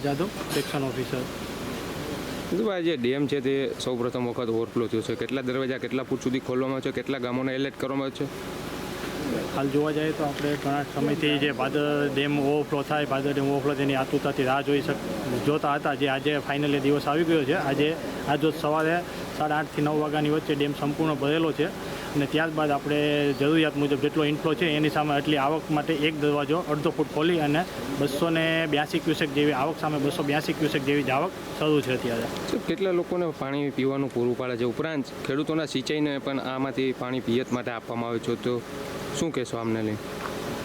Mohammad Jadav section officer. ભાઈ જે dam છે તે સૌ પ્રથમ વખત ઓવરફ્લો થયો છે. કેટલા દરવાજા કેટલા ફૂટ સુધી ખોલવામાં છે? કેટલા ગામોને એલર્ટ કરવામાં છે? હાલ જોવા જઈએ તો આપણે ઘણા સમયથી જે ભાદર ડેમ ઓવરફ્લો થાય ભાદર ડેમ ઓવરફ્લો તેની આતુરતાથી રાહ જોઈ શક જોતા હતા. જે આજે ફાઇનલી દિવસ આવી ગયો છે. આજે આજ સવારે સાડા આઠથી નવ વાગ્યાની વચ્ચે ડેમ સંપૂર્ણ ભરેલો છે. અને ત્યારબાદ આપણે જરૂરિયાત મુજબ જેટલો ઇન્ફ્લો છે એની સામે એટલી આવક માટે એક દરવાજો, અડધો ફૂટ ખોલી અને બસો ને બ્યાસી ક્યુસેક જેવી આવક સામે બસો બ્યાસી ક્યુસેક જેવી જ આવક શરૂ છે અત્યારે. કેટલા લોકોને પાણી પીવાનું પૂરું પાડે છે? ઉપરાંત ખેડૂતોના સિંચાઈને પણ આમાંથી પાણી પિયત માટે આપવામાં આવે છે. તો શું કહેશો આમને લઈને?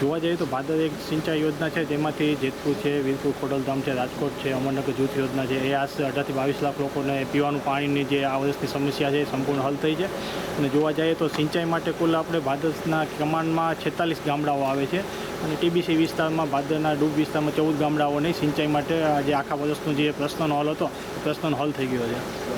જોવા જઈએ તો ભાદર એક સિંચાઈ યોજના છે તેમાંથી જેતપુર છે, વીરપુર ખોડલધામ છે, રાજકોટ છે, અમરનગર જૂથ યોજના છે, એ આશરે અઢારથી બાવીસ લાખ લોકોને પીવાનું પાણીની જે આ વર્ષની સમસ્યા છે એ સંપૂર્ણ હલ થઈ છે. અને જોવા જઈએ તો સિંચાઈ માટે કુલ આપણે ભાદરના કમાન્ડમાં છેતાલીસ ગામડાઓ આવે છે. અને ટીબીસી વિસ્તારમાં ભાદરના ડૂબ વિસ્તારમાં ચૌદ ગામડાઓની સિંચાઈ માટે આજે આખા વર્ષનો જે પ્રશ્નનો હલ હતો પ્રશ્નનો હલ થઈ ગયો છે.